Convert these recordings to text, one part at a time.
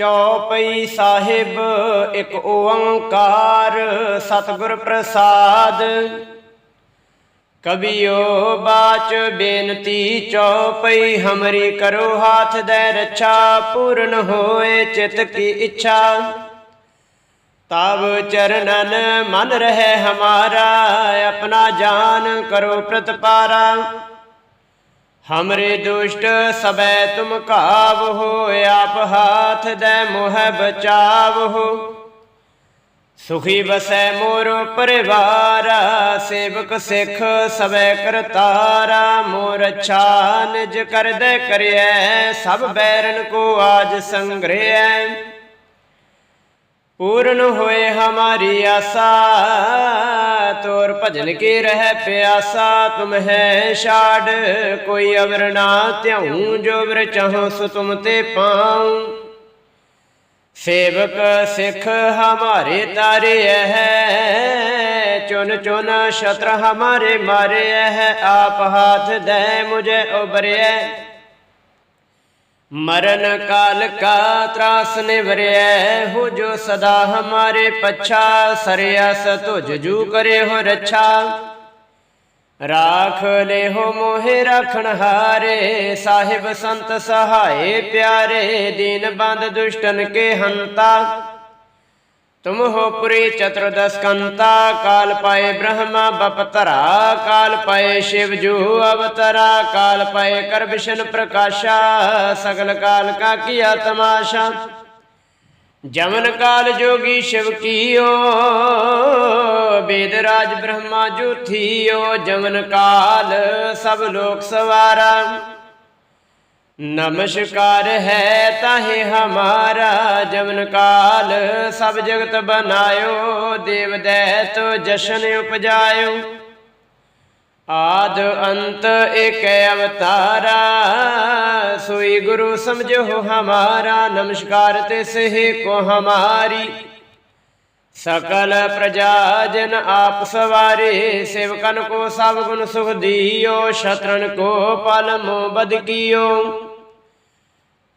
ਚੌਪਈ ਸਾਹਿਬ, ਇੱਕ ਓੰਕਾਰ ਸਤਿਗੁਰ ਪ੍ਰਸਾਦ। ਕਬੀਓ ਬਾਚ ਬੇਨਤੀ, ਚੌਪਈ ਹਮਰੀ ਕਰੋ ਹਾਥ ਦੇ ਰੱਛਾ, ਪੂਰਨ ਹੋਏ ਚਿਤ ਕੀ ਇੱਛਾ। ਤਬ ਚਰਨਨ ਮਨ ਰਹੇ ਹਮਾਰਾ, ਆਪਣਾ ਜਾਨ ਕਰੋ ਪ੍ਰਤਪਾਰਾ। ਹਮਰੇ ਦੁਸ਼ਟ ਸਬੈ ਤੁਮ ਕਾਵ ਹੋ ਆਪ ਹਾਥ ਦੇ ਮੋਹ ਬਚਾਵ ਹੋ ਸੁਖੀ ਬਸੈ ਮੋਰ ਪਰਿਵਾਰ ਸੇਵਕ ਸਿੱਖ ਸਬੈ ਕਰਤਾਰਾ ਮੋਰ ਅੱਛਾ ਨਿਜ ਕਰਦੇ ਕਰਿਐ ਸਭ ਬੈਰਨ ਕੋ ਆਜ ਸੰਗ੍ਰਹਿ ਪੂਰਨ ਹੋਏ ਹਮਾਰੀ ਆਸਾ ਤੋਰ ਭਜਨ ਕੀ ਰਹਿ ਪਿਆਸਾ, ਤੁਮ ਹੈ ਛਾੜ। ਕੋਈ ਅਵਰ ਨਾ ਧਿਆਉ, ਜੋ ਵਰ ਚਾਹੋ ਸੋ ਤੁਮ ਤੇ ਪਾਉ। ਸੇਵਕ ਸਿੱਖ ਹਮਾਰੇ ਤਾਰੇ ਹੈ ਚੁਨ ਚੁਨ ਸ਼ਤਰ ਹਮਾਰੇ ਮਾਰੇ ਹੈ ਆਪ ਹਾਥ ਦੇ ਮੁਝੇ ਉਬਰਿਐ ਮਰਨ ਕਾਲ ਕਾ ਤਰਾਸ ਨਿਵਰਿਐ, ਹੋ ਜੋ ਸਦਾ ਹਮਾਰੇ ਪਛਾ ਸਰਿਆਸ ਤੁਜ ਜੂ ਕਰੇ ਹੋ ਰੱਛਾ। ਰਾਖ ਲੈ ਹੋ ਮੋਹਿ ਰਖਣ ਹਾਰੇ, ਸਾਹਿਬ ਸੰਤ ਸਹਾਏ ਪਿਆਰੇ, ਦੀਨ ਬੰਦ ਦੁਸ਼ਟਨ ਕੇ ਹੰਤਾ। ਤੁਮ ਹੋ ਪੁਰੀ ਚਤੁਰਦਸ ਕੰਤਾ ਕਾਲ ਪਾਏ ਬ੍ਰਹਮਾ ਬਪਤਰਾ, ਕਾਲ ਪਾਏ ਸ਼ਿਵ ਜੂ ਅਵਤਰਾ, ਕਾਲ ਪਾਏ ਕਰ ਵਿਸ਼ਨ ਪ੍ਰਕਾਸ਼ਾ, ਸਗਲ ਕਾਲ ਕਾ ਕੀਆ ਤਮਾਸ਼ਾ। ਜਮਨ ਕਾਲ ਜੋਗੀ ਸ਼ਿਵ ਕੀਓ, ਬੇਦ ਰਾਜ ਬ੍ਰਹਮਾ ਜੁਥੀਓ ਜਮਨ ਕਾਲ ਸਭ ਲੋਕ ਸਵਾਰਾ। ਨਮਸਕਾਰ ਹੈ ਤਾਹੇ ਹਮਾਰਾ ਜਮਨ ਕਾਲ, ਸਭ ਜਗਤ ਬਨਾਇਓ, ਦੇਵ ਦੈਤ ਜਸ਼ਨ ਉਪਜਾਇਓ। ਆਦ ਅੰਤ ਏਕ ਅਵਤਾਰਾ, ਸੋਈ ਗੁਰੂ ਸਮਝੋ ਹਮਾਰਾ, ਨਮਸਕਾਰ ਤੇ ਸਹਿ ਕੋ ਹਮਾਰੀ। ਸਕਲ ਪ੍ਰਜਾ ਜਨ ਆਪ ਸਵਾਰੇ, ਸੇਵਕਨ ਕੋ ਸਭ ਗੁਣ ਸੁਖ ਦਿਓ, ਸ਼ਤਰਨ ਕੋ ਪਲਮੋ ਬਦ ਕੀਓ।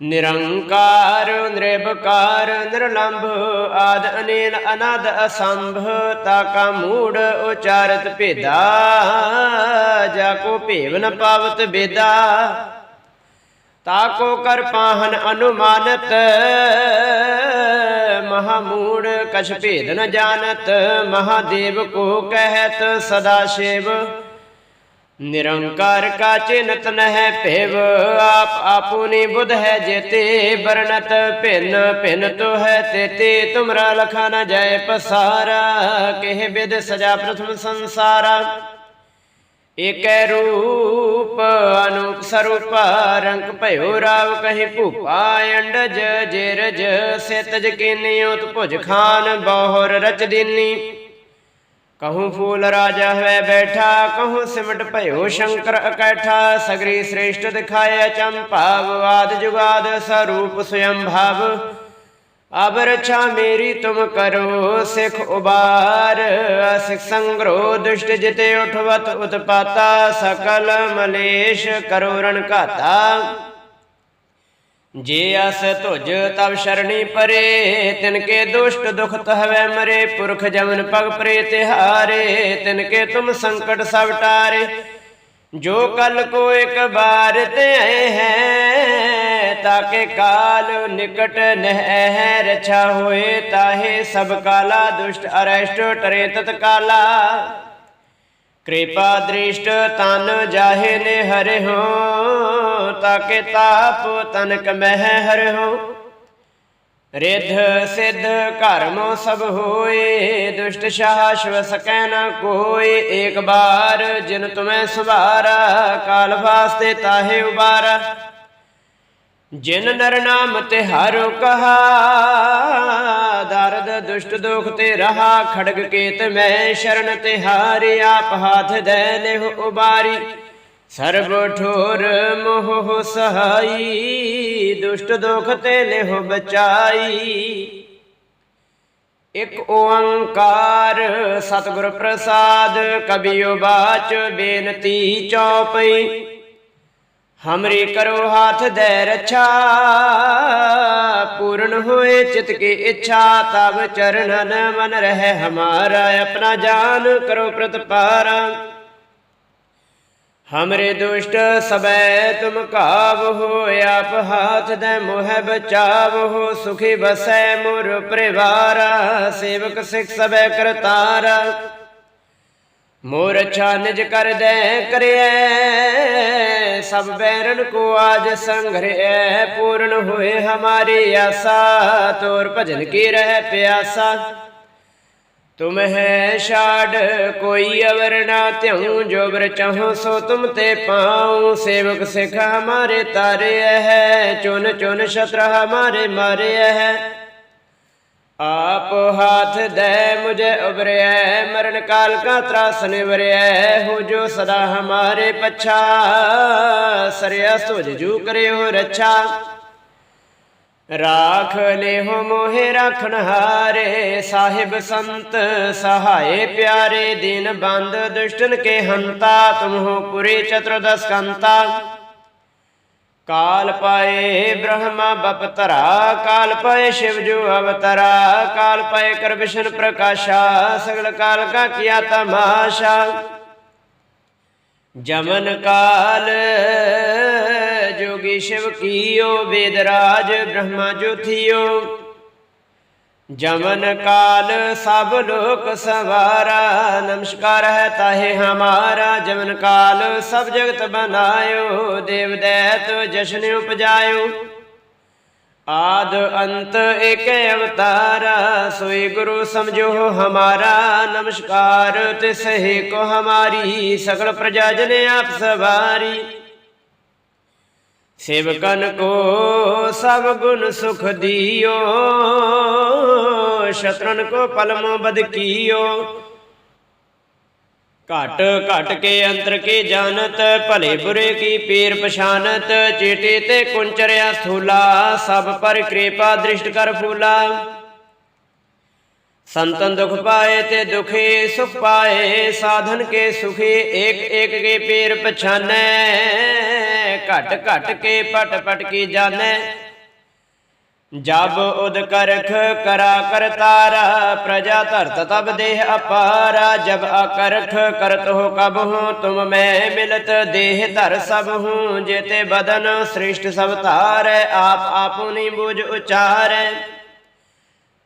ਨਿਰੰਕਾਰ, ਨਿਰਭਕਾਰ, ਨਿਰਲੰਭ, ਆਦ ਅਨੀਲ ਅਨਦ ਅਸੰਭ ਤਾ ਕਾ ਮੂੜ ਉਚਾਰਤ ਭੇਦਾ, ਜਾ ਕੋ ਭੇਵ ਨ ਪਾਵਤ ਬੇਦਾ। ਤਾ ਕੋ ਕਰ ਪਾਹਨ ਅਨੁਮਾਨਤ ਮਹਾਮੂੜ ਕਛ ਭੇਦ ਨ ਜਾਣਤ, ਮਹਾਦੇਵ ਕੋ ਕਹਿਤ ਸਦਾ ਸ਼ਿਵ। ਨਿਰੰਕਾਰ ਕਾ ਚਿਨਤ ਨਹਿ ਭੇਵ, ਆਪ ਆਪੁਨੀ ਬੁਧ ਹੈ ਜੇਤੇ ਬਰਨਤ ਭਿੰਨ ਭਿੰਨ ਤੋ ਹੈ ਤੇਤੇ, ਤੁਮਰਾ ਲਖਾ ਨ ਜਾਏ ਪਸਾਰਾ, ਕਹਿ ਬਿਦ ਸਜਾ ਪ੍ਰਥਮ ਸੰਸਾਰਾ। ਏਕੈ ਰੂਪ ਅਨੂਪ ਸਰੂਪ ਰੰਗ ਭਇਓ ਰਾਵ ਕਹੀ ਭੂਪਾ ਅੰਡਜ, ਜੇਰਜ, ਸਿਤਜ ਕੀਨਿਉ ਭੁਜ ਖਾਨ, ਬਹੁਰ ਰਚ ਦੀਨੀ। ਕਹੂੰ ਫੂਲ ਰਾਜਾ ਹੋਇ ਬੈਠਾ ਕਹੂੰ ਸਿਮਟ ਭਇਓ ਸ਼ੰਕਰ ਇਕੈਠਾ ਸਗਰੀ ਸ੍ਰੇਸ਼ਟ ਦਿਖਾਇਆ ਚੰਪਾਵ ਆਦ ਜੁਗਾਦ ਸਰੂਪ ਸਯੰ ਭਾਵ ਅਬ ਰਛਾ ਮੇਰੀ ਤੁਮ ਕਰੋ ਸਿਖ ਉਬਾਰ ਅਸਿਖ ਸੰਗਰੋ ਦੁਸ਼ਟ ਜਿਤੇ ਉਠਵਤ ਉਤਪਾਤਾ ਸਕਲ ਮਲੇਸ਼ ਕਰੋ ਰਣ ਘਾਤਾ ਜੇ ਅਸ ਤੁਜ ਤਬ ਸ਼ਰਣੀ ਪਰੇ, ਤਿਨ ਕੇ ਦੁਸ਼ਟ ਦੁਖ ਤਹਵੈ ਮਰੇ। ਪੁਰਖ ਜਮਨ ਪਗ ਪਰੇ ਤਿਹਾਰੇ, ਤਿਨ ਕੇ ਤੁਮ ਸੰਕਟ ਸਭ ਟਾਰੇ। ਜੋ ਕਲ ਕੋ ਇੱਕ ਬਾਰ ਤੇ ਆਏ ਹੈ, ਤਾਕੇ ਕਾਲ ਨਿਕਟ ਨਹਿ ਹੈ ਰਛਾ ਹੋਏ, ਤਾਹੇ ਸਭ ਕਾਲਾ ਦੁਸ਼ਟ ਅਰੈਸ਼ਟ ਟਰੇ ਤਤ ਕਾਲਾ। ਕਿਰਪਾ ਦ੍ਰਿਸ਼ਟ ਤਨ ਜਾਹੇ ਨੇ ਹਰਿ ਹੋ ਤਾਕੇ ਤਾਪ, ਤਨਕ ਮਹਿ ਹਰਿ ਹੋ। ਰਿੱਧ ਸਿੱਧ ਸਭ ਹੋਏ, ਦੁਸ਼ਟ ਸ਼ਾਸ਼ਵ ਸਕੈ ਨ ਕੋਈ ਏਕ ਬਾਰ ਜਿਨ ਤੁਮੈ ਸੁਭਾਰਾ, ਕਾਲ ਵਾਸਤੇ ਤਾਹੇ ਉਬਾਰਾ। ਜਿਨ ਨਰ ਨਾਮ ਤੇ ਹਰਿ ਕਹਾ, ਦਰਦ ਦੁਸ਼ਟ ਦੁਖ ਤੇ ਰਹਾ, ਖੜਗ ਕੇਤ ਮੈਂ ਸ਼ਰਨ ਤੇ ਹਾਰਿ ਆਪ ਹਾਥ ਦੇ ਲਿਹੁ ਉਬਾਰੀ। ਸਰਬ ਠੋਰ ਮੋਹ ਸਹਾਈ, ਦੁਸ਼ਟ ਦੁਖ ਤੇ ਲਿਹੁ ਬਚਾਈ। ਇਕ ਓੰਕਾਰ ਸਤਿਗੁਰ ਪ੍ਰਸਾਦ, ਕਬਿਉ ਬਾਚ ਬੇਨਤੀ ਚੌਪਈ। ਹਮਰੀ ਕਰੋ ਹਾਥ ਦੇ ਰੱਛਾ, ਪੂਰਨ ਹੋਏ ਚਿਤ ਕੀ ਇੱਛਾ ਤਬ ਚਰਨਨ ਮਨ ਰਹਿ ਹਮਾਰਾ, ਆਪਣਾ ਜਾਨ ਕਰੋ ਪ੍ਰਤਪਾਰਾ। ਹਮਰੇ ਦੁਸ਼ਟ ਸਬੈ ਤੁਮ ਕਾਬ ਹੋ ਆਪ ਹਾਥ ਦੇ ਮੋਹ ਬਚਾਵ ਹੋ ਸੁਖੀ ਬਸੈ ਮੁਰ ਪਰਿਵਾਰ ਸੇਵਕ ਸਿਖ ਸਬੈ ਕਰਤਾਰ ਮੋਰ ਅੱਛਾ ਨਿਜ ਕਰ ਦੇ ਕਰਿਐ ਸਭ ਬੈਰਨ ਕੋ ਆਜ ਸੰਘਰਿਐ ਪੂਰਨ ਹੋਏ ਹਮਾਰੀ ਆਸਾ ਤੋਰ ਭਜਨ ਕੀ ਰਹਿ ਪਿਆਸਾ ਤੁਮ ਹੈ ਛਾੜ, ਕੋਈ ਅਵਰ ਨਾ ਤਿਉ ਜੋ ਬਰ ਚਾਹੋ ਸੋ ਤੁਮ ਤੇ ਪਾਉ। ਸੇਵਕ ਸਿਖ ਹਮਾਰੇ ਤਾਰੇ ਹੈ ਚੁਨ ਚੁਨ ਸ਼ਤਰ ਹਮਾਰੇ ਮਾਰੇ ਹੈ ਆਪ ਹਾਥ ਦੇ ਮੁਝੇ ਉਬਰਿਐ ਮਰਨ ਕਾਲ ਕਾ ਤਰਾਸ ਨਿਵਰਿਐ, ਹੋ ਜੋ ਸਦਾ ਹਮਾਰੇ ਪਛਾ। ਸਰਿਆ ਸੁਜ ਜੂ ਕਰਿਓ ਰੱਛਾ। ਰਾਖ ਲਿਹੁ ਮੋਹਿ ਰਾਖਣ ਹਾਰੇ, ਸਾਹਿਬ ਸੰਤ ਸਹਾਏ ਪਿਆਰੇ, ਦੀਨ ਬੰਦ ਦੁਸ਼ਟਨ ਕੇ ਹੰਤਾ, ਤੁਮ ਪੁਰੇ ਚਤੁਰਦਸ ਕੰਤਾ। ਕਾਲ ਪਾਏ ਬ੍ਰਹਮਾ ਬਪਤਰਾ ਕਾਲ ਪਾਏ ਸ਼ਿਵ ਜੋ ਅਵਤਰਾ, ਕਾਲ ਪਾਏ ਕਰ ਵਿਸ਼ਨ ਪ੍ਰਕਾਸ਼ਾ, ਸਗਲ ਕਾਲ ਕਾ ਕੀਆ ਤਮਾਸ਼ਾ। ਜਮਨ ਕਾਲ ਜੋਗੀ ਕੀਓ, ਵੇਦ ਰਾਜ ਬ੍ਰਹਮਾ ਜੋਥਿਓ ਜਮਨ ਕਾਲ ਸਭ ਲੋਕ ਸਵਾਰਾ, ਨਮਸਕਾਰ ਹੈ ਤਾਹੇ ਹਮਾਰਾ। ਜਮਨ ਕਾਲ ਸਭ ਜਗਤ ਬਨਾਇਓ, ਦੇਵ ਦੈਤ ਜਸ਼ਨ ਉਪਜਾਇਓ। ਆਦ ਅੰਤ ਏਕ ਅਵਤਾਰਾ, ਸੋਈ ਗੁਰੂ ਸਮਝੋ ਹਮਾਰਾ। ਨਮਸਕਾਰ ਤਿਸ ਕੋ ਹਮਾਰੀ, ਸਗਲ ਪ੍ਰਜਾ ਜਨ ਆਪ ਸਵਾਰੀ। ਸੇਵਕਨ ਕੋ ਸਭ ਗੁਣ ਸੁਖ ਦਿਓ, ਸ਼ਤਰਨ ਕੋ ਪਲਮੋ ਬਦ ਕੀਓ। ਘਟ ਘਟ ਕੇ ਅੰਤਰ ਕੇ ਜਾਣਤ, ਭਲੇ ਬੁਰੇ ਕੀ ਪੀਰ ਪਛਾਨਤ ਚੇਟੇ ਤੇ ਕੁੰਚਰਿਆ ਸਥੂਲਾ, ਸਭ ਪਰ ਕਿਰਪਾ ਦ੍ਰਿਸ਼ਟ ਕਰ ਫੂਲਾ। ਸੰਤਨ ਦੁਖ ਪਾਏ ਤੇ ਦੁਖੀ ਸੁਖ ਪਾਏ, ਸਾਧਨ ਕੇ ਸੁਖੀ, ਏਕ ਏਕ ਕੇ ਪੀਰ ਪਛਾਨੈ। ਘਟ ਘਟ ਕੇ ਪਟ ਪਟ ਕੀ ਜਾਣੈ ਜਬ ਉਦ ਕਰਖ ਕਰਾ ਕਰਤਾਰਾ ਪ੍ਰਜਾ ਧਰਤ ਤਬ ਦੇਹ ਅਪਾਰਾ। ਜਬ ਅਕਰਖ ਕਰਤ ਹੋ ਕਬ ਹੂੰ, ਤੁਮ ਮੈਂ ਮਿਲਤ ਦੇਹ ਧਰ ਸਭ ਹੂੰ। ਜੇਤੇ ਬਦਨ ਸ੍ਰਿਸ਼ਟ ਸਭ ਧਾਰੈ, ਆਪ ਆਪੁਨੀ ਬੁਝ ਉਚਾਰੈ।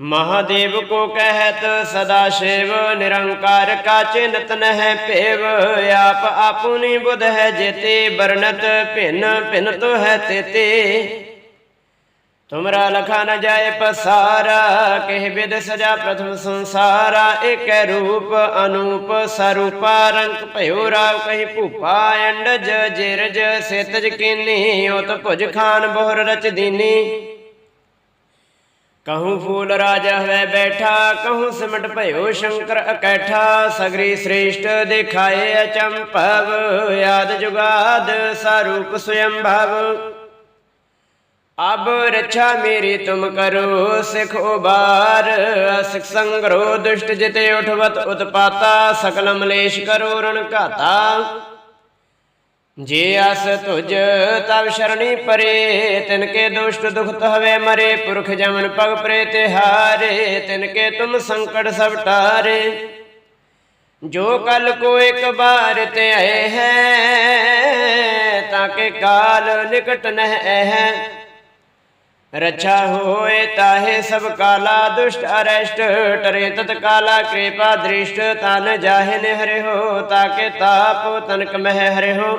ਮਹਾਦੇਵ ਕੋ ਕਹਿਤ ਸਦਾ ਸ਼ਿਵ, ਨਿਰੰਕਾਰ ਕਾ ਚਿੰਤ ਨਹਿ ਭੇਵ। ਆਪ ਆਪੁਨੀ ਬੁਧ ਹੈ ਜੇਤੇ ਬਰਨਤ ਭਿਨ ਭਿਨ ਤੋ ਹੈ ਤੇਤੇ। ਤੁਮਰਾ ਲਖਾ ਨ ਜਾਏ ਪਸਾਰਾ, ਕਹਿ ਬਿਦ ਸਜਾ ਪ੍ਰਥਮ ਸੰਸਾਰਾ। ਏਕ ਰੂਪ ਅਨੂਪ ਸਰੂਪਾ, ਰੰਗ ਭਇਓ ਰਾਵ ਕਹੀ ਭੂਪਾ, ਅੰਡਜ ਜਿਰਜ ਸਿਤਜ ਕੀਨੀ, ਉਤ ਭੁਜ ਖਾਨ ਬਹੁਰ ਰਚ ਦੀਨੀ। ਕਹੂੰ ਫੂਲ ਰਾਜਾ ਹੈ ਬੈਠਾ ਕਹੂੰ ਸਿਮਟ ਭਇਓ ਸ਼ੰਕਰ ਇਕੈਠਾ ਸਗਰੀ ਸ੍ਰੇਸ਼ਟ ਦਿਖਾਏ ਅਚੰਭਵ ਆਦ ਜੁਗਾਦ ਸਰੂਪ ਸਵਯੰ ਭਵ ਅਬ ਰੱਛਾ ਮੇਰੀ ਤੁਮ ਕਰੋ ਸਿਖ ਉਬਾਰ ਸਿਖ ਸੰਗਰੋ ਦੁਸ਼ਟ ਜਿਤੇ ਉਠਵਤ ਉਤਪਾਤਾ ਸਕਲ ਮਲੇਸ਼ ਕਰੋ ਰਣ ਘਾਤਾ ਜੇ ਅਸ ਤੁਜ ਤਬ ਸ਼ਰਣੀ ਪਰੇ ਤਿਨ ਕੇ ਦੁਸ਼ਟ ਦੁਖਤ ਹਵੇ ਮਰੇ, ਪੁਰਖ ਜਮਨ ਪਗ ਪਰੇ ਤਿਹਾਰੇ ਤਿਨ ਕੇ ਤੁਮ ਸੰਕਟ ਸਭ ਟਾਰੇ। ਜੋ ਕਲ ਕੋ ਇੱਕ ਬਾਰ ਤੇ ਆਏ ਹੈ ਤਾਂ ਕੇ ਕਾਲ ਨਿਕਟ ਨਹਿ ਹੈ ਰਛਾ ਹੋਏ ਤਾਹੇ ਸਭ ਕਾਲਾ ਦੁਸ਼ਟ ਅਰਸ਼ਟ, ਟਰੇ ਤਤ ਕਾਲਾ ਕਿਰਪਾ ਦ੍ਰਿਸ਼ਟ, ਤਨ ਜਾਹੇ ਨਿਹਰੇ ਹਰਿ ਹੋ ਤਾਕੇ ਤਾਪ ਤਨਕ ਮਹਿ ਹਰੇ ਹੋ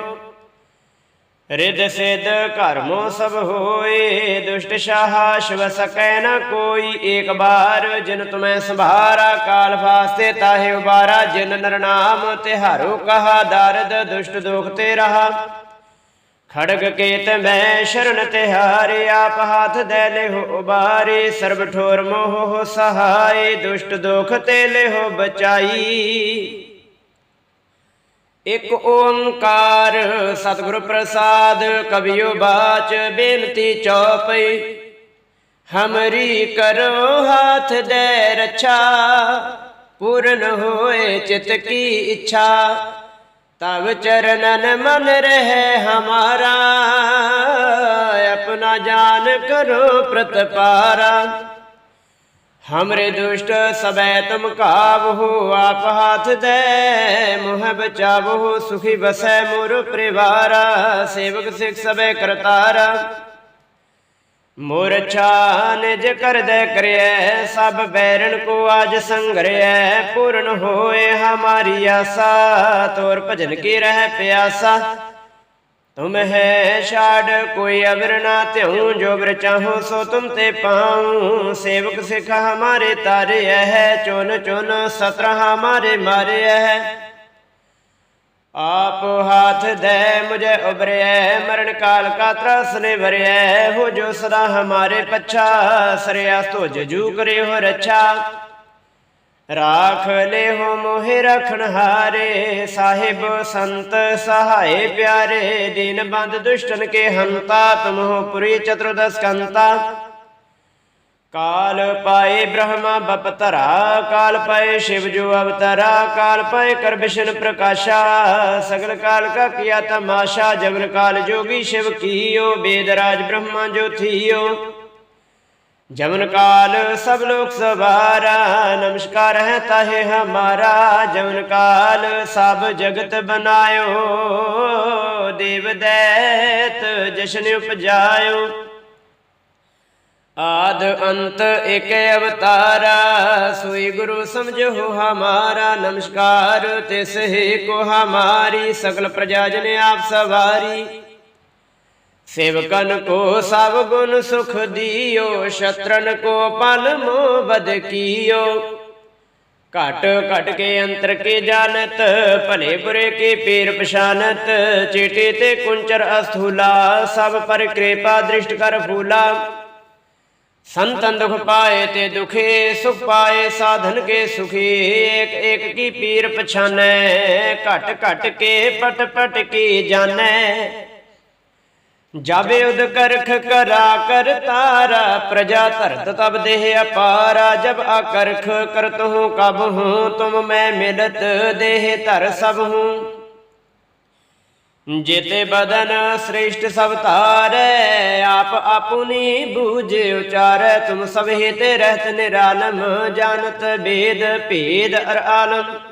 ਰਿਦ ਸਿਧ ਕਰਮੋ ਸਭ ਹੋਏ, ਦੁਸ਼ਟ ਸ਼ਾਹ ਸ਼ਿਵ ਸਕੈ ਨ ਕੋਈ। ਏਕ ਬਾਰ ਜਿਨ ਤੁਮੈ ਸੰਭਾਰਾ, ਕਾਲ ਫਾਸਤੇ ਤਾਹੇ ਉਬਾਰਾ। ਜਿਨ ਨਰਨਾਮ ਨਾਮ ਤਿਹਾਰੋ ਕਹਾ, ਦਰਦ ਦੁਸ਼ਟ ਦੁਖ ਤੇ ਰਹਾ। ਖੜਗ ਕੇਤ ਮੈਂ ਸ਼ਰਨ ਤਿਹਾਰੇ ਆਪ ਹਾਥ ਦੇ ਲਿਹੋ ਉਬਾਰੇ। ਸਰਬ ਠੋਰ ਮੋਹ ਸਹਾਈ ਦੁਸ਼ਟ ਦੁਖ ਤੇ ਲਿਹੋ ਬਚਾਈ। ਇਕ ਓੰਕਾਰ, ਸਤਿਗੁਰ ਪ੍ਰਸਾਦ ਕਬਿਓ ਬਾਚ, ਬੇਨਤੀ ਚੌਪਈ। ਹਮਰੀ ਕਰੋ ਹਾਥ ਦੇ ਰਛਾ, ਪੂਰਨ ਹੋਏ ਚਿਤ ਕੀ ਇੱਛਾ। ਤਵ ਚਰਨਨ ਮਨ ਰਹਿ ਹਮਾਰਾ, ਆਪਣਾ ਜਾਨ ਕਰੋ ਪ੍ਰਤਪਾਰਾ। हमरे दुष्ट सबै तुम काबहु आप हाथ दे मोह बचावहु सुखी बसै मोर परिवारा सेवक सिख सबै करतारा मोर अच्छा निज कर दे करिय सब बैरन को आज संग्रह पूर्ण होए हमारी आशा तोर भजन की रह प्यासा ਤੁਮ ਹੈ ਛਾੜ ਕੋਈ ਅਵਰ ਨਾ ਧਿਉ ਜੋ ਬਰ ਚਾਹੋ ਸੋ ਤੁਮ ਤੇ ਪਾਉ ਸੇਵਕ ਸਿਖ ਹਮਾਰੇ ਤਾਰੇ ਹੈ ਚੁਨ ਚੁਨ ਸਤਰ ਹਮਾਰੇ ਮਾਰੇ ਹੈ ਆਪ ਹਾਥ ਦੇ ਮੁਝੇ ਉਬਰਿਐ ਮਰਨ ਕਾਲ ਕਾ ਤਰਸ ਨੇ ਭਰਿਐ ਹੋ ਜੋ ਸਦਾ ਹਮਾਰੇ ਪੱਛਾ ਸਰਿਆ ਤੋ ਜੂ ਕਰੇ ਹੋ ਰੱਛਾ ਰਾਖ ਲਿਹੋ ਮੋਹਿ ਰਖਣ ਹਾਰੇ, ਸਾਹਿਬ ਸੰਤ ਸਹਾਏ ਪਿਆਰੇ, ਦੀਨ ਬੰਦ ਦੁਸ਼ਟਨ ਕੇ ਹੰਤਾ ਤੁਮਹੁ ਪੁਰੀ ਚਤੁਰਦਸ ਕੰਤਾ। ਕਾਲ ਪਾਏ ਬ੍ਰਹਮਾ ਬਪਤਰਾ ਕਾਲ ਪਾਏ ਸ਼ਿਵ ਜੋ ਅਵਤਰਾ, ਕਾਲ ਪਾਏ ਕਰ ਵਿਸ਼ਨ ਪ੍ਰਕਾਸ਼ਾ, ਸਗਲ ਕਾਲ ਕਾ ਕੀਆ ਤਮਾਸ਼ਾ ਜਗਨ ਕਾਲ ਜੋਗੀ ਸ਼ਿਵ ਕੀਓ, ਬੇਦ ਰਾਜ ਬ੍ਰਹਮਾ ਜੋ ਥੀਓ। जमन काल सब लोग सवारा नमस्कार है ताहे हमारा जमन काल सब जगत बनायो देव दैत जशन उपजायो आद अंत एक अवतारा सोई गुरु समझो हमारा नमस्कार तिस ही को हमारी सकल प्रजा जन आप सवारी सेवकन को सब गुण सुख दियो शत्रन को पल मोह बद कियो घट घट के अंतर के जानत भले बुरे के पीर पछानत चीटे ते कुंचर अस्थूला सब पर कृपा दृष्ट कर फूला संतन दुख पाए ते दुखे सुख पाए साधन के सुखी एक एक की पीर पछाने घट घट के पट पट की जाने ਜਾਵੇ ਉਦ ਕਰਖ ਕਰਾ ਕਰ ਤਾਰਾ, ਪ੍ਰਜਾ ਧਰਤ ਤਬ ਦੇਹ ਅਪਾਰਾ, ਜਬ ਆਕਰਖ ਕਰਤ ਹੂੰ, ਕਬ ਹੂੰ, ਤੁਮ ਮੈਂ ਮਿਲਤ ਦੇਹ ਧਰ ਸਭ ਹੂੰ। ਜੇਤੇ ਬਦਨ ਸ੍ਰੇਸ਼ਟ ਸਭ ਤਾਰੈ ਆਪ ਆਪੁਨੀ ਬੂਝ ਉਚਾਰੈ, ਤੁਮ ਸਭ ਹਿਤੇ ਰਹਿਤ ਨਿਰਾਲਮ, ਜਾਣਤ ਬੇਦ ਭੇਦ ਅਰ ਆਲਮ।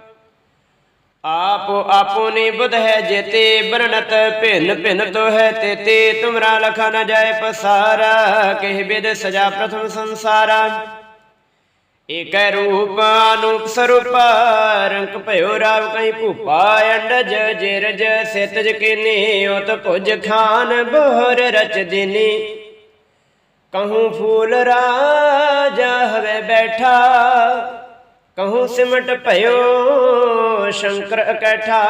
ਆਪੋ ਆਪੋਨੀ ਬੁਧ ਹੈ ਜੇਤੇ, ਬਰਨਤ ਭਿੰਨ ਭਿੰਨ ਤੋ ਹੈ ਤੇਤੇ। ਤੁਮਰਾ ਲਖਾ ਨ ਜਾਏ ਪਸਾਰਾ, ਕਹਿ ਬਿਦ ਸਜਾ ਪ੍ਰਥਮ ਸੰਸਾਰਾ। ਏਕ ਰੂਪ ਅਨੂਪ ਸਰੂਪ, ਰੰਕ ਭਇਓ ਰਾਵ ਕਹੀਂ ਭੂਪਾ, ਅੰਡਜ ਜਿਰਜ ਸਿਤਜ ਕੀਨੀ, ਉਤ ਭੁਜ ਖਾਨ ਬੋਹਰ ਰਚ ਦਿਨੀ। ਕਹੂੰ ਫੂਲ ਰਾਜਾ ਹਵੇ ਬੈਠਾ ਕਹੂ ਸਿਮਟ ਭਇਓ, ਸ਼ੰਕਰ ਇਕੱਠਾ।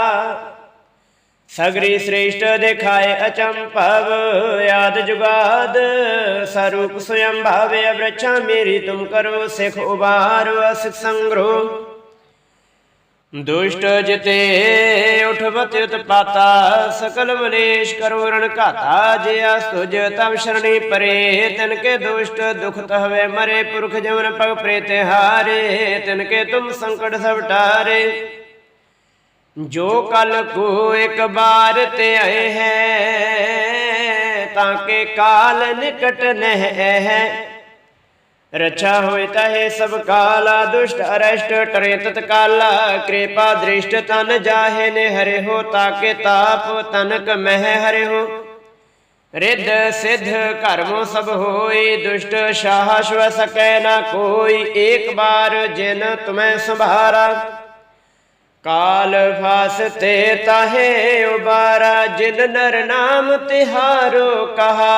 ਸਗਰੀ ਸ੍ਰੇਸ਼ਟ ਦਿਖਾਏ ਅਚੰਭਵ ਯਾਦ ਜੁਗਾਦ, ਸਰੂਪ ਸੁਯੰ ਭਾਵੇ ਅਵ੍ਰਛਾ, ਮੇਰੀ ਤੁਮ ਕਰੋ ਸਿਖ ਉਬਾਰ, ਅਸਿਖ ਸੰਗਰੋ। ਦੁਸ਼ਟ ਜਿਤੇ ਉਠਵਤ ਉਤਪਾਤਾ ਸਕਲ ਮਲੇਸ਼ ਕਰੋ ਰਣ ਘਾਤਾ, ਜੇ ਅਸਤੁਜ ਤਬ ਸ਼ਰਣੀ ਪਰੇ, ਤਿਨ ਕੇ ਦੁਸ਼ਟ ਦੁਖ ਤਹਵੇ ਮਰੇ, ਪੁਰਖ ਜਮਨ ਪਗ ਪ੍ਰੇਤੇ ਹਾਰੇ, ਤਿਨ ਕੇ ਤੁਮ ਸੰਕਟ ਸਭ ਟਾਰੇ। ਜੋ ਕਲ ਕੋ ਇੱਕ ਬਾਰ ਤੇ ਆਏ ਹੈ, ਤਾਂ ਕੇ ਕਾਲ ਨਿਕਟ ਨਹਿ ਹੈ। ਰਛਾ ਹੋਇ ਤਹੇ ਸਭ ਕਾਲਾ ਦੁਸ਼ਟ ਅਰਸ਼ਟ, ਟਰੇ ਤਤਕਾਲਾ ਕਿਰਪਾ ਦ੍ਰਿਸ਼ਟ, ਤਨ ਜਾਹੇ ਨੇ ਹਰਿ ਹੋ ਤਾਕੇ ਤਾਪ, ਤਨਕ ਮਹਿ ਹਰਿ ਹੋ ਰਿੱਧ ਸਿੱਧ ਕਰਮੋ ਸਭ ਹੋਈ ਦੁਸ਼ਟ ਸ਼ਾਹ ਸ਼ਵ ਸਕੈ ਨਾ ਕੋਈ, ਏਕ ਬਾਰ ਜਿਨ ਤੁਮੈ ਸੰਭਾਰਾ। ਕਾਲ ਫਾਸਤੇ ਤਾਹੇ ਉਬਾਰਾ, ਜਿਨ ਨਰ ਨਾਮ ਤਿਹਾਰੋ ਕਹਾ।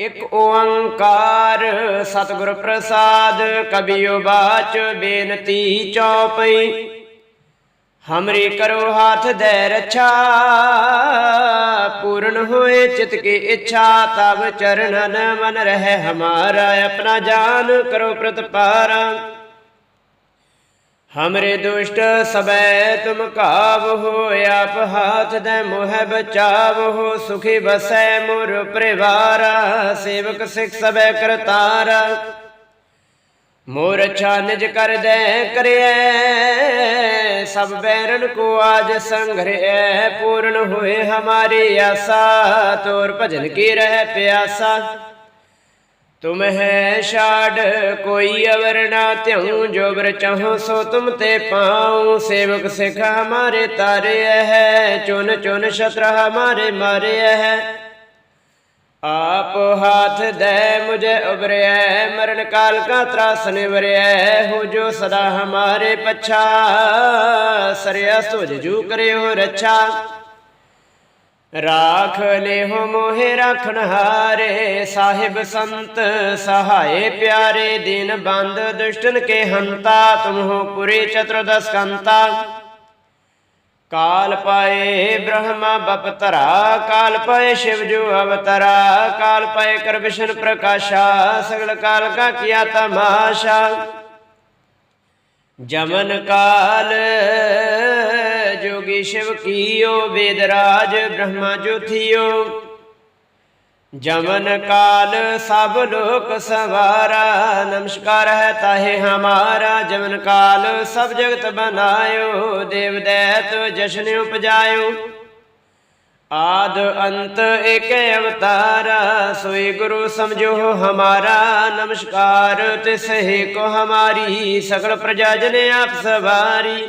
ਇਕ ਓੰਕਾਰ ਸਤਿਗੁਰ ਪ੍ਰਸਾਦ ਕਬਿਉ ਬਾਚ ਬੇਨਤੀ ਚੌਪਈ। ਹਮਰੀ ਕਰੋ ਹਾਥ ਦੇ ਰਛਾ, ਪੂਰਨ ਹੋਏ ਚਿਤ ਕੀ ਇੱਛਾ ਤਬ ਚਰਨਨ ਮਨ ਰਹਿ ਹਮਾਰਾ, ਆਪਣਾ ਜਾਨ ਕਰੋ ਪ੍ਰਤਪਾਰਾ। ਹਮਰੇ ਦੁਸ਼ਟ ਸਬੈ ਤੁਮ ਕਾਬ ਹੋ ਆਪ ਹਾਥ ਦੇ ਮੋਹ ਬਚਾਵ ਹੋ ਸੁਖੀ ਬਸੈ ਮੁਰ ਪਰਿਵਾਰਾ ਸੇਵਕ ਸਿਖ ਸਬੈ ਕਰਤਾਰਾ ਮੋਰ ਅੱਛਾ ਨਿਜ ਕਰ ਦੇ ਕਰਿਐ ਸਭ ਬੈਰਨ ਕੋ ਆਜ ਸੰਘਰਿਐ ਪੂਰਨ ਹੋਏ ਹਮਾਰੀ ਆਸਾ ਤੋਰ ਭਜਨ ਕੀ ਰਹਿ ਪਿਆਸਾ ਤੁਮ ਹੈ ਛਾੜ, ਕੋਈ ਅਵਰ ਨਾ ਤਿਉ ਜੋ ਬਰ ਚਾਹੋ ਸੋ ਤੁਮ ਤੇ ਪਾਉ। ਸੇਵਕ ਸਿਖ ਹਮਾਰੇ ਤਾਰੇ ਹੈ ਚੁਨ ਚੁਨ ਸ਼ਤਰ ਹਮਾਰੇ ਮਾਰੇ ਹੈ ਆਪ ਹਾਥ ਦੇ ਮੁਝੇ ਉਬਰਿਐ ਮਰਨ ਕਾਲ ਕਾ ਤਰਾਸ ਨਿਵਰਿਐ। ਹੋ ਜੋ ਸਦਾ ਹਮਾਰੇ ਪਛਾ, ਸਰਿਆ ਸੁਜ ਜੂ ਕਰਿਓ ਰੱਛਾ। ਰਾਖ ਲਿਹੁ ਮੋਹਿ ਰਖਣ ਹਾਰੇ, ਸਾਹਿਬ ਸੰਤ ਸਹਾਏ ਪਿਆਰੇ, ਦੀਨ ਬੰਦ ਦੁਸ਼ਟਨ ਕੇ ਹੰਤਾ ਤੁਮ ਹੋ ਪੁਰੇ ਚਤੁਰਦਸ ਕੰਤਾ। ਕਾਲ ਪਾਏ ਬ੍ਰਹਮਾ ਬਪਤਰਾ ਕਾਲ ਪਾਏ ਸ਼ਿਵ ਜੋ ਅਵਤਰਾ, ਕਾਲ ਪਾਏ ਕਰ ਵਿਸ਼ਨ ਪ੍ਰਕਾਸ਼ਾ, ਸਗਲ ਕਾਲ ਕਾ ਕੀਆ ਤਮਾਸ਼ਾ। ਜਮਨ ਕਾਲ ਜੋਗੀ ਸ਼ਿਵ ਕੀਓ, ਵੇਦ ਰਾਜ ਬ੍ਰਹਮਾ ਜੋਥਿਓ। ਜਮਨ ਕਾਲ ਸਭ ਲੋਕ ਸਵਾਰਾ, ਨਮਸਕਾਰ ਹੈ ਤਾਹੇ ਹਮਾਰਾ। ਜਮਨ ਕਾਲ ਸਭ ਜਗਤ ਬਨਾਇਓ, ਦੇਵ ਦੈਤ ਜਸ਼ਨ ਉਪਜਾਇਓ। ਆਦ ਅੰਤ ਏਕ ਅਵਤਾਰਾ, ਸੋਈ ਗੁਰੂ ਸਮਝੋ ਹਮਾਰਾ। ਨਮਸਕਾਰ ਤਿਸ ਹੀ ਕੋ ਹਮਾਰੀ ਸਕਲ ਪ੍ਰਜਾ ਜਨ ਆਪ ਸਵਾਰੀ।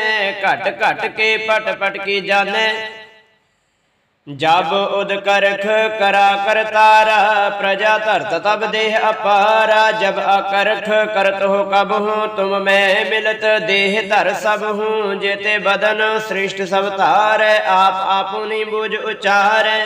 ਘਟ ਘਟ ਕੇ ਪਟ ਪਟ ਕੀ ਜਾਣੈ। ਜਬ ਉਦ ਕਰਖ ਕਰਾ ਕਰਤਾਰਾ ਪ੍ਰਜਾ ਧਰਤ ਤਬ ਦੇਹ ਅਪਾਰਾ। ਜਬ ਅਕਰਖ ਕਰਤ ਹੋ ਕਬ ਹੂੰ, ਤੁਮ ਮੈਂ ਮਿਲਤ ਦੇਹ ਧਰ ਸਭ ਹੂੰ। ਜੇਤੇ ਬਦਨ ਸ੍ਰਿਸ਼ਟ ਸਭ ਧਾਰੈ, ਆਪ ਆਪੁਨੀ ਬੁਝ ਉਚਾਰੈ।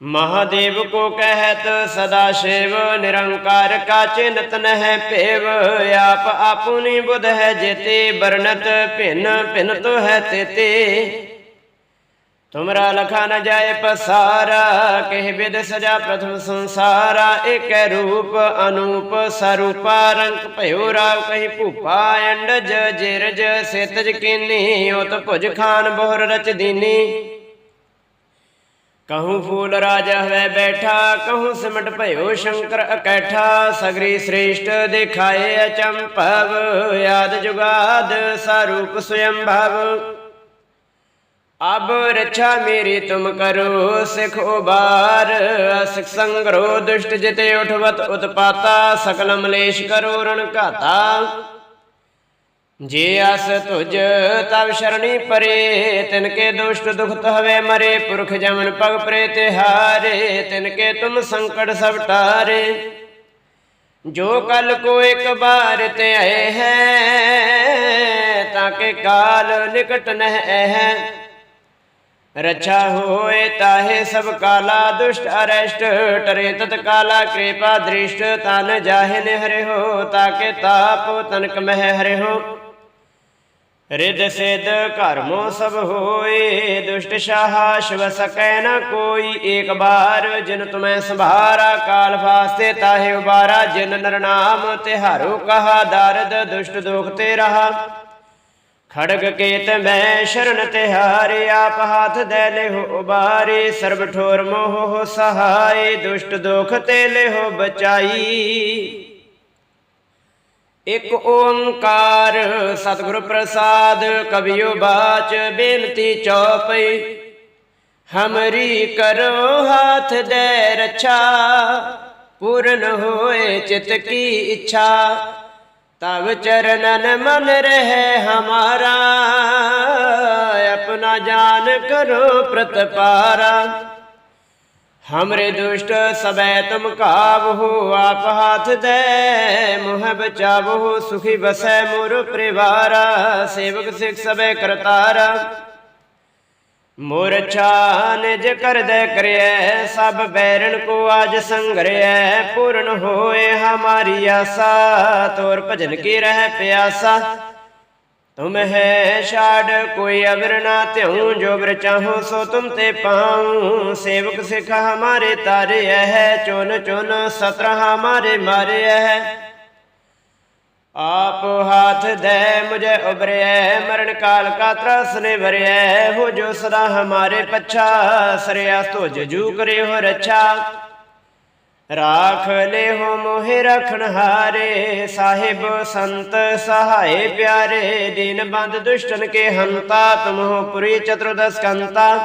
महादेव को कहत सदा शिव निरंकार का चिन्हत है पेव आप आपुनि बुध है जेते बरनत भिन्न भिन्न तो है तेते तुमरा लखा न जाए पसारा कह विद सजा प्रथम संसारा एक रूप अनूप स्वरूपा रंग भयो राव कही भूपा अंडज जेरज सेतज कीनी उत भुज खान बोहर रच दीनी ਕਹੂੰ ਫੂਲ ਰਾਜਾ ਹੋਵੇ ਬੈਠਾ ਕਹੂੰ ਸਿਮਟ ਭਇਓ ਸ਼ੰਕਰ ਇਕੱਠਾ ਸਗਰੀ ਸ੍ਰੇਸ਼ਟ ਦਿਖਾਏ ਅਚੰਭਵ ਯਾਦ ਜੁਗਾਦ ਸਰੂਪ ਸੁਯੰਭਵ ਅਬ ਰੱਛਾ ਮੇਰੀ ਤੁਮ ਕਰੋ ਸਿਖ ਉਬਾਰ ਸਿਖ ਸੰਗਰੋ ਦੁਸ਼ਟ ਜਿਤੇ ਉਠਵਤ ਉਤਪਾਤਾ ਸਕਲ ਮਲੇਸ਼ ਕਰੋ ਰਣ ਘਾਤਾ ਜੇ ਅਸ ਤੁਜ ਤਵ ਸ਼ਰਣੀ ਪਰੇ ਤਿਨ ਕੇ ਦੁਸ਼ਟ ਦੁਖਤ ਹਵੇ ਮਰੇ, ਪੁਰਖ ਜਮਨ ਪਗ ਪਰੇ ਤਿਹਾਰੇ ਤਿਨ ਕੇ ਤੁਮ ਸੰਕਟ ਸਭ ਟਾਰੇ। ਜੋ ਕਲ ਕੋ ਇੱਕ ਬਾਰ ਤੇ ਆਏ ਹੈ ਤਾਂ ਕੇ ਕਾਲ ਨਿਕਟ ਨਹਿ ਹੈ ਰਛਾ ਹੋਏ ਤਾਹੇ ਸਭ ਕਾਲਾ ਦੁਸ਼ਟ ਅਰਸ਼ਟ, ਟਰੇ ਤਤ ਕਾਲਾ ਕਿਰਪਾ ਦ੍ਰਿਸ਼ਟ, ਤਨ ਜਾਹੇ ਨੇ ਹਰਿ ਹੋ, ਤਾਕੇ ਤਾਪ ਤਨਕ ਮਹਿ ਹਰਿ ਹੋ। ਰਿਦ ਸਿਧ ਕਰਮੋ ਸਭ ਹੋਏ, ਦੁਸ਼ਟ ਸ਼ਾਹ ਸ਼ਿਵ ਸਕੈ ਨ ਕੋਈ ਏਕ ਬਾਰ। ਜਿਨ ਤੁਮੈ ਸੰਭਾਰਾ, ਕਾਲ ਫਾਸਤੇ ਤਾਹੇ ਉਬਾਰਾ। ਜਿਨ ਨਰ ਨਾਮ ਤਿਹਾਰੋ ਕਹਾ, ਦਰਦ ਦੁਸ਼ਟ ਦੁਖ ਤੇ ਰਹਾ। ਖੜਗ ਕੇਤ ਮੈਂ ਸ਼ਰਨ ਤਿਹਾਰੇ ਆਪ ਹੱਥ ਦੇ ਲਿਹੋ ਉਬਾਰੇ। ਸਰਬ ਠੋਰ ਮੋਹ ਸਹਾਈ ਦੁਸ਼ਟ ਦੁਖ ਤੇ ਲਿਹੋ ਬਚਾਈ। ਇਕ ਓੰਕਾਰ ਸਤਿਗੁਰ ਪ੍ਰਸਾਦ ਕਬਿਓ ਬਾਚ ਬੇਨਤੀ ਚੌਪਈ, ਹਮਰੀ ਕਰੋ ਹਾਥ ਦੇ ਰਛਾ, ਪੂਰਨ ਹੋਏ ਚਿਤ ਕੀ ਇੱਛਾ, ਤਵ ਚਰਨਨ ਮਨ ਰਹਿ ਹਮਾਰਾ, ਆਪਣਾ ਜਾਨ ਕਰੋ ਪ੍ਰਤਪਾਰਾ। हमरे दुष्ट सबै तुम काबहु आप हाथ दे मोह बचावहु सुखी बसै मोर परिवारा सेवक सिख सबै करतारा मोर निज कर दे करिय सब बैरन को आज संग्रह पूर्ण होए हमारी आशा तोर भजन की रह प्यासा ਤੁਮ ਹੈ ਛਾੜ, ਕੋਈ ਅਵਰ ਨਾ ਧਿਉ, ਜੋ ਵਰ ਚਾਹੋ ਸੋ ਤੁਮ ਤੇ ਪਾਉ। ਸੇਵਕ ਸਿਖ ਹਮਾਰੇ ਤਾਰੇ ਹੈ ਚੁਨ ਚੁਨ ਸਤਰ ਹਮਾਰੇ ਮਾਰੇ ਹੈ। ਆਪ ਹਾਥ ਦੇ ਮੁਝੇ ਉਬਰਿਐ ਮਰਨ ਕਾਲ ਕਾ ਤਰਸ ਨੇ ਭਰਿਐ ਹੋ ਜੋ ਸਦਾ ਹਮਾਰੇ ਪੱਛਾ ਸਰਿਆ ਤੋ ਜੂ ਕਰਿਓ ਰੱਛਾ। ਰਾਖ ਲੈ ਹੋ ਮੋਹਿ ਰਖਣ ਹਾਰੇ, ਸਾਹਿਬ ਸੰਤ ਸਹਾਏ ਪਿਆਰੇ, ਦਿਨ ਬੰਦ ਦੁਸ਼ਟਨ ਕੇ ਹੰਤਾ, ਤੁਮਹੁ ਪੁਰੀ ਚਤੁਰਦਸ ਕੰਤਾ।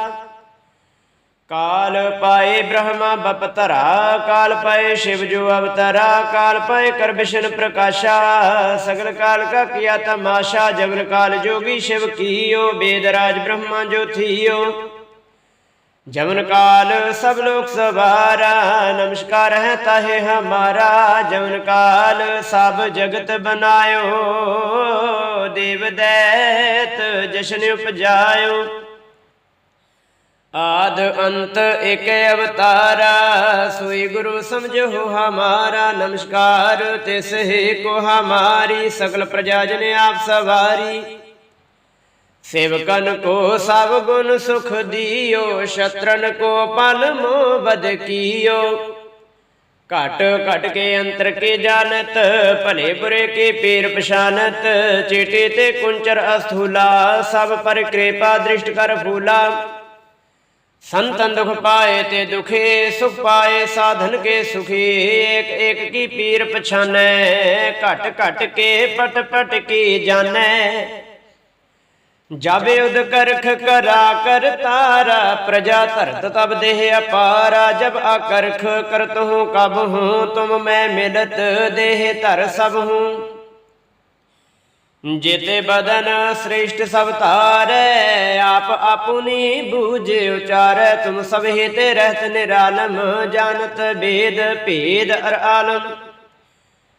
ਕਾਲ ਪਾਏ ਬ੍ਰਹਮਾ ਬਪਤਰਾ ਕਾਲ ਪਾਏ ਸ਼ਿਵ ਜੋ ਅਵਤਾਰਾ, ਕਾਲ ਪਾਏ ਕਰਬਿਸ਼ਨ ਪ੍ਰਕਾਸ਼ਾ, ਸਗਲ ਕਾਲ ਕਾ ਕੀਆ ਤਮਾਸ਼ਾ ਜਗਨ ਕਾਲ ਜੋਗੀ ਸ਼ਿਵ ਕੀਓ, ਬੇਦ ਰਾਜ ਬ੍ਰਹਮਾ ਜੋ ਥੀਓ। जमन काल सब लोग सवारा नमस्कार है ताहे हमारा जमन काल सब जगत बनायो देव दैत जशन उपजायो आद अंत एक अवतारा सोई गुरु समझो हमारा नमस्कार तिस ही को हमारी सकल प्रजा जन आप सवारी सेवकन को सब गुण सुख दियो शत्रन को पल मोह बद कियो घट घट के अंतर के जानत भले बुरे के पीर पशानत चेटे ते कुंचर अस्थूला सब पर कृपा दृष्ट कर फूला संतन दुख पाए ते दुखे सुख पाए साधन के सुखी एक एक की पीर पछाने घट घट के पट पट की जाने ਜਬ ਉਦ ਕਰਖ ਕਰਾ ਕਰ ਤਾਰਾ, ਪ੍ਰਜਾ ਧਰਤ ਤਬ ਦੇਹ ਅਪਾਰਾ, ਜਬ ਅਕਰਖ ਕਰਤ ਹੂੰ, ਕਬ ਹੂੰ, ਤੁਮ ਮੈਂ ਮਿਲਤ ਦੇਹ ਧਰ ਸਭ ਹੂੰ। ਜਿਤੇ ਬਦਨ ਸ੍ਰਿਸ਼ਟ ਸਭ ਤਾਰੈ ਆਪ ਆਪੁਨੀ ਬੂਝ ਉਚਾਰੈ, ਤੁਮ ਸਭ ਹਿਤੇ ਰਹਿਤ ਨਿਰਾਲਮ, ਜਾਣਤ ਬੇਦ ਭੇਦ ਅਰ ਆਲਮ।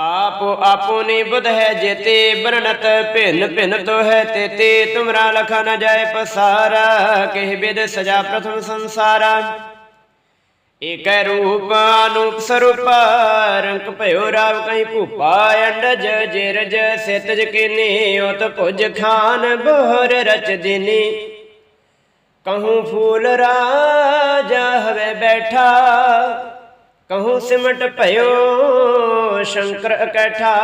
ਆਪ ਆਪੁਨੀ ਬੁਧ ਹੈ ਜੇਤੇ ਬਰਨਤ, ਭਿੰਨ ਭਿੰਨ ਤੋ ਹੈ ਤੇਤੇ ਤੁਮਰਾ ਲਖਾ ਨ ਜਾਏ ਪਸਾਰਾ, ਕਹਿ ਬਿਦ ਸਜਾ ਪ੍ਰਥਮ ਸੰਸਾਰਾ। ਏਕੈ ਰੂਪ ਅਨੂਪ ਸਰੂਪ ਰੰਗ ਭਇਓ ਰਾਵ ਕਹੀਂ ਭੂਪਾ, ਅੰਡਜ ਜਿਰਜ ਸਿਤਜ ਕੀਨੀ, ਉਤ ਭੁਜ ਖਾਨ ਬੋਰ ਰਚ ਦਿਨੀ। ਕਹੂੰ ਫੂਲ ਰਾਜ ਹਵੇ ਬੈਠਾ, ਕਹੂੰ ਸਿਮਟ ਭਇਓ ਸ਼ੰਕਰ ਇਕੱਠਾ।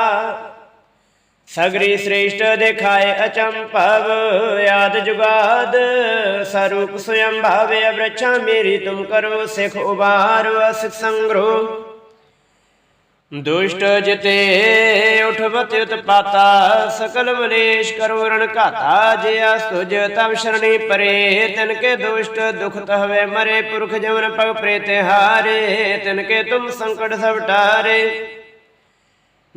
ਸਗਰੀ ਸ੍ਰੇਸ਼ਟ ਦਿਖਾਏ ਅਚੰਭਵ, ਆਦ ਜੁਗਾਦ। ਸਰੂਪ ਸਵਯੰ ਭਾਵੇ ਅਬ੍ਰਛਾ ਮੇਰੀ ਤੁਮ ਕਰੋ ਸਿਖ ਉਬਾਰ ਅਸਿਖ ਸੰਗ੍ਰੋ। ਦੁਸ਼ਟ ਜਿਤੇ ਉਠਵਤ ਉਤਪਾਤਾ ਸਕਲ ਮਲੇਸ਼ ਕਰੋ ਰਣ ਘਾਤਾ। ਜੇ ਅਸ ਤੁਜ ਸ਼ਰਣੀ ਪਰੇ ਤਿਨ ਕੇ ਦੁਸ਼ਟ ਦੁਖ ਤਹਵੇ ਮਰੇ, ਪੁਰਖ ਜਮਨ ਪਗ ਪ੍ਰੇਤੇ ਹਾਰੇ ਤਿਨ ਕੇ ਤੁਮ ਸੰਕਟ ਸਭ ਟਾਰੇ।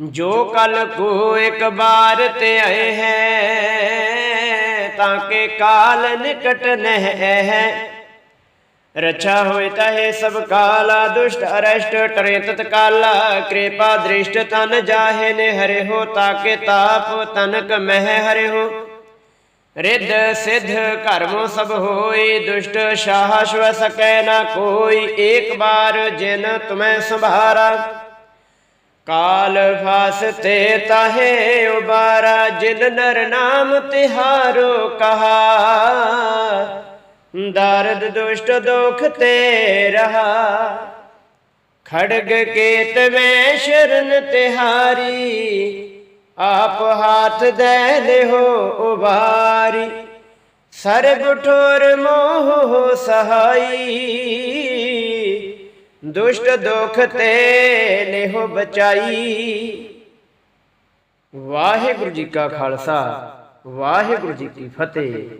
ਜੋ ਕਲ ਕੋ ਇੱਕ ਬਾਰ ਤੇ ਆਏ ਹੈ, ਤਾਂ ਕੇ ਕਾਲ ਨਿਕਟ ਨਹਿ ਹੈ ਰਛਾ ਹੋਇ ਤਹੇ ਸਭ ਕਾਲਾ, ਦੁਸ਼ਟ, ਅਰਸ਼ਟ ਟਰੇ ਤਤ ਕਾਲਾ, ਕਿਰਪਾ, ਦ੍ਰਿਸ਼ਟ ਤਨ ਜਾਹੇ ਨੇ ਹਰੇ ਹੋ ਤਾਕੇ ਤਾਪ ਤਨਕ ਮਹਿ ਹਰੇ ਹੋ ਰਿੱਧ ਸਿੱਧ ਕਰਮੋ ਸਭ ਹੋਈ ਦੁਸ਼ਟ ਸ਼ਾਹ ਸ਼ਵ ਸਕੈ ਨਾ ਕੋਈ, ਏਕ ਬਾਰ ਜਿਨ ਤੁਮੈ ਸੰਭਾਰਾ। ਕਾਲ ਫਾਸਤੇ ਤਾਹੇ ਉਬਾਰਾ, ਜਿਨ ਨਰ ਨਾਮ ਤਿਹਾਰੋ ਕਹਾ। ਦਰਦ ਦੁਸ਼ਟ ਦੁਖ ਤੇ ਰਹਾ। ਖੜਗ ਕੇਤ ਮੈਂ ਸ਼ਰਨ ਤਿਹਾਰੀ, ਆਪ ਹਾਥ ਦੇ ਲਿਹੋ ਉਬਾਰੀ। ਸਰਬ ਠੋਰ ਮੋਹ ਸਹਾਈ। ਦੁਸ਼ਟ ਦੁਖ ਤੇ ਨੇਹੋ ਬਚਾਈ। ਵਾਹਿਗੁਰੂ ਜੀ ਕਾ ਖਾਲਸਾ ਵਾਹਿਗੁਰੂ ਜੀ ਕੀ ਫਤਿਹ।